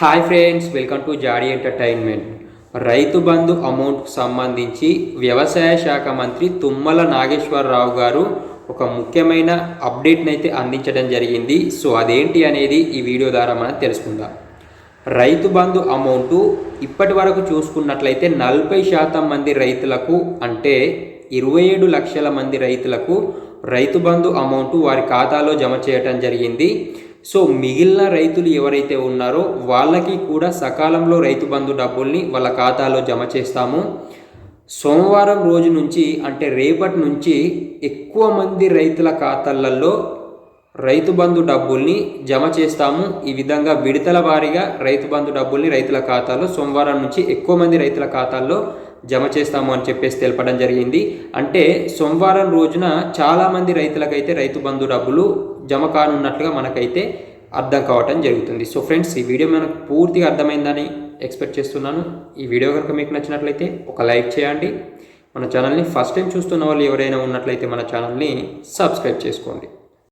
Hi friends welcome to Jaadi entertainment. Rythu Bandhu అమౌంట్కు సంబంధించి వ్యవసాయ శాఖ మంత్రి తుమ్మల నాగేశ్వరరావు గారు ఒక ముఖ్యమైన అప్డేట్ని అయితే అందించడం జరిగింది. సో అదేంటి అనేది ఈ వీడియో ద్వారా మనం తెలుసుకుందాం. రైతు బంధు అమౌంట్ ఇప్పటి వరకు చూసుకున్నట్లయితే నలభై శాతం మంది రైతులకు అంటే ఇరవై ఏడు లక్షల మంది రైతులకు రైతు బంధు అమౌంట్ వారి ఖాతాలో జమ చేయటం జరిగింది. సో మిగిలిన రైతులు ఎవరైతే ఉన్నారో వాళ్ళకి కూడా సకాలంలో రైతు బంధు డబ్బుల్ని వాళ్ళ ఖాతాలో జమ చేస్తాము. సోమవారం రోజు నుంచి అంటే రేపటి నుంచి ఎక్కువ మంది రైతుల ఖాతాలలో రైతు బంధు డబ్బుల్ని జమ చేస్తాము. ఈ విధంగా విడతల వారీగా రైతు బంధు డబ్బుల్ని రైతుల ఖాతాలో సోమవారం నుంచి ఎక్కువ మంది రైతుల ఖాతాల్లో జమ చేస్తాము అని చెప్పేసి తెలపడం జరిగింది. అంటే సోమవారం రోజున చాలామంది రైతులకైతే రైతు బంధు డబ్బులు జమ కానున్నట్లుగా మనకైతే అర్థం కావటం జరుగుతుంది. సో ఫ్రెండ్స్ ఈ వీడియో మనకు పూర్తిగా అర్థమైందని ఎక్స్పెక్ట్ చేస్తున్నాను. ఈ వీడియో కనుక మీకు నచ్చినట్లయితే ఒక లైక్ చేయండి. మన ఛానల్ని ఫస్ట్ టైం చూస్తున్న వాళ్ళు ఎవరైనా ఉన్నట్లయితే మన ఛానల్ని సబ్స్క్రైబ్ చేసుకోండి.